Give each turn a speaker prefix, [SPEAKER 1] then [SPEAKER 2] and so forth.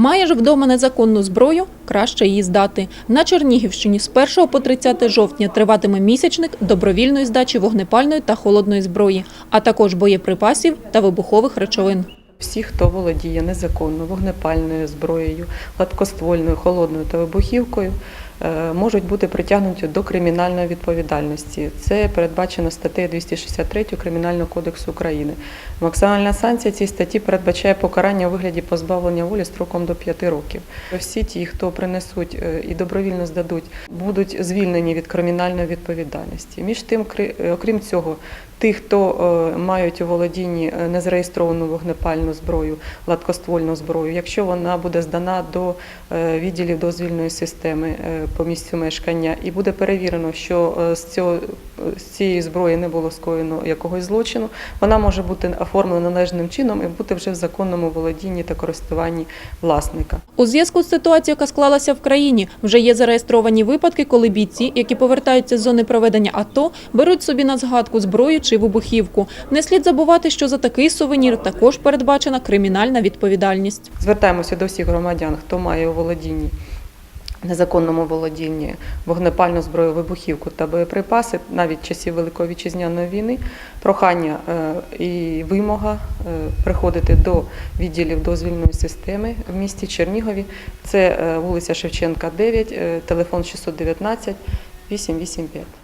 [SPEAKER 1] Маєш вдома незаконну зброю, краще її здати. На Чернігівщині з 1 по 30 жовтня триватиме місячник добровільної здачі вогнепальної та холодної зброї, а також боєприпасів та вибухових речовин.
[SPEAKER 2] Всі, хто володіє незаконно вогнепальною зброєю, гладкоствольною, холодною та вибухівкою, можуть бути притягнуті до кримінальної відповідальності. Це передбачено статтею 263 Кримінального кодексу України. Максимальна санкція цієї статті передбачає покарання у вигляді позбавлення волі строком до 5 років. Всі ті, хто принесуть е, і добровільно здадуть, будуть звільнені від кримінальної відповідальності. Між тим, е, окрім цього, Тих, хто е, мають у володінні е, незареєстровану вогнепальну зброю, гладкоствольну зброю, якщо вона буде здана до е, відділів дозвільної системи е, по місцю мешкання, і буде перевірено, що е, з цього з цієї зброї не було скоєно якогось злочину, вона може бути оформлена належним чином і бути вже в законному володінні та користуванні власника.
[SPEAKER 1] У зв'язку з ситуацією, яка склалася в країні, вже є зареєстровані випадки, коли бійці, які повертаються з зони проведення АТО, беруть собі на згадку зброю чи вибухівку. Не слід забувати, що за такий сувенір також передбачена кримінальна відповідальність.
[SPEAKER 2] Звертаємося до всіх громадян, хто має у володінні. Незаконному володінні вогнепальну зброю, вибухівку та боєприпаси навіть часів Великої вітчизняної війни. Прохання е, і вимога е, приходити до відділів дозвільної системи в місті Чернігові. Це е, вулиця Шевченка, 9, е, телефон 619 885.